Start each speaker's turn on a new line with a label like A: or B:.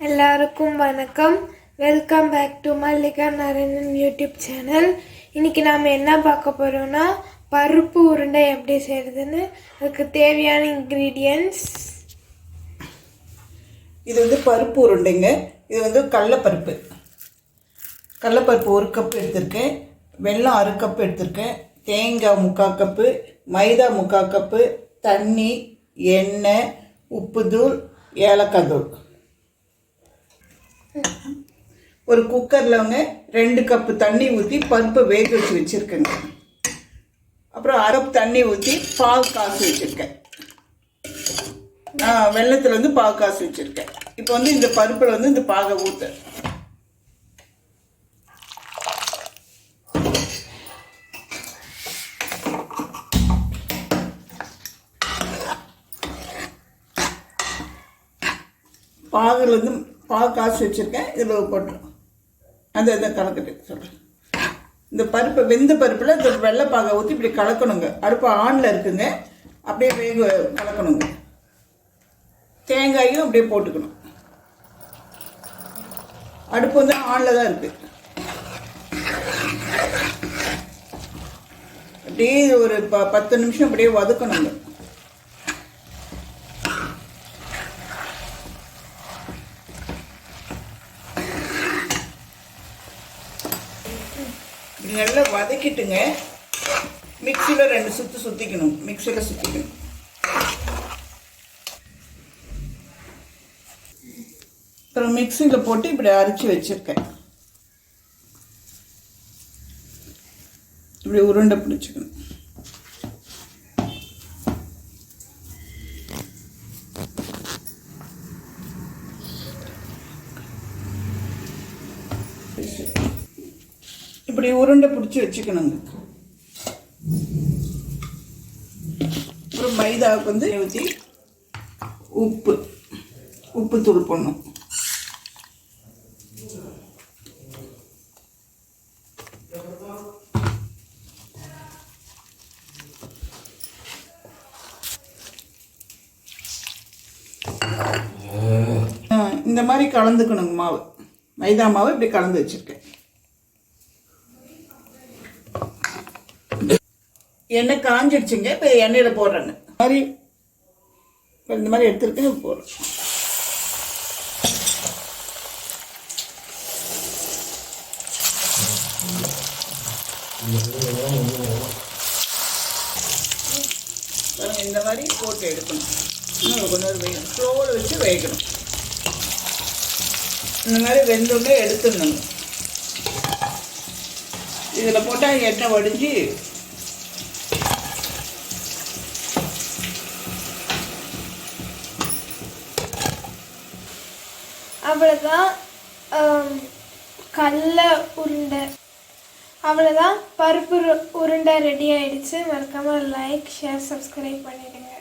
A: எல்லாருக்கும் வணக்கம். Welcome back to Mallika Narayanan YouTube channel இன்னைக்கு நாம் என்ன பார்க்க போகிறோம்னா பருப்பு உருண்டை எப்படி செய்கிறதுன்னு அதுக்கு தேவையான இன்க்ரீடியன்ஸ்
B: இது வந்து பருப்பு உருண்டைங்க. இது வந்து கடலப்பருப்பு. கடலப்பருப்பு ஒரு கப் எடுத்திருக்கேன். வெல்லம் அரை கப் எடுத்திருக்கேன். தேங்காய் முக்கால் கப்பு மைதா முக்கால் கப்பு தண்ணி எண்ணெய் உப்புத்தூள் ஏலக்காய் தூள். ஒரு குக்கரில் அவங்க ரெண்டு கப்பு தண்ணி ஊற்றி பருப்பை வேக வச்சு வச்சுருக்கேங்க. அப்புறம் அரப்பு தண்ணி ஊற்றி பால் காசு வச்சுருக்கேன். நான் வெள்ளத்தில் வந்து பால் காசு வச்சுருக்கேன். இப்போ வந்து இந்த பருப்பில் வந்து இந்த பாகை ஊற்று பாகில் வந்து பால் காசு வச்சுருக்கேன். இதில் போட்டுரும் அந்த இதை கலக்கட்டு சொல்கிறேன் இந்த பருப்பு வெந்த பருப்பில் இந்த வெள்ளைப்பாகை ஊற்றி இப்படி கலக்கணுங்க. அடுப்பு ஆனில் இருக்குங்க. அப்படியே வேக கலக்கணுங்க. தேங்காயும் அப்படியே போட்டுக்கணும். அடுப்பு வந்து ஆனில் தான் இருக்குது அப்படியே ஒரு ப பத்து நிமிஷம் அப்படியே வதக்கணுங்க. நல்லா வதக்கிட்டுங்க. மிக்சியில் ரெண்டு சுற்று சுற்றிக்கணும் மிக்சியில் சுற்றிக்கணும் அப்புறம் மிக்சியில் போட்டு இப்படி அரைச்சி வச்சுருக்கேன். இப்படி உருண்டை பிடிச்சிக்கணும். இப்படி உருண்டை பிடிச்சி வச்சுக்கணுங்க. அப்புறம் மைதாவுக்கு வந்து ஊற்றி உப்பு உப்பு தூள் போடணும். இந்த மாதிரி கலந்துக்கணுங்க மாவு. மைதா மாவு இப்படி கலந்து வச்சுருக்கேன். எண்ணெய் காஞ்சிடுச்சுங்க இப்போ எண்ணெயில் போடுறேங்க இந்த மாதிரி இந்த மாதிரி எடுத்துருக்கேன் போடுறேன். இந்த மாதிரி போட்டு எடுக்கணும். இன்னும் கொஞ்ச வேகணும் ஸ்லோவில் வச்சு வேகணும். இந்த மாதிரி வெந்தோடனே எடுத்துடணுங்க இதில் போட்டால் எண்ணெய் வடிஞ்சு
A: அவ்வளோதான் ஆம், கடல உருண்டை. அவ்வளோதான் பருப்பு உருண்டை ரெடி ஆயிடுச்சு. மறக்காமல் லைக் ஷேர் சப்ஸ்கிரைப் பண்ணிவிடுங்க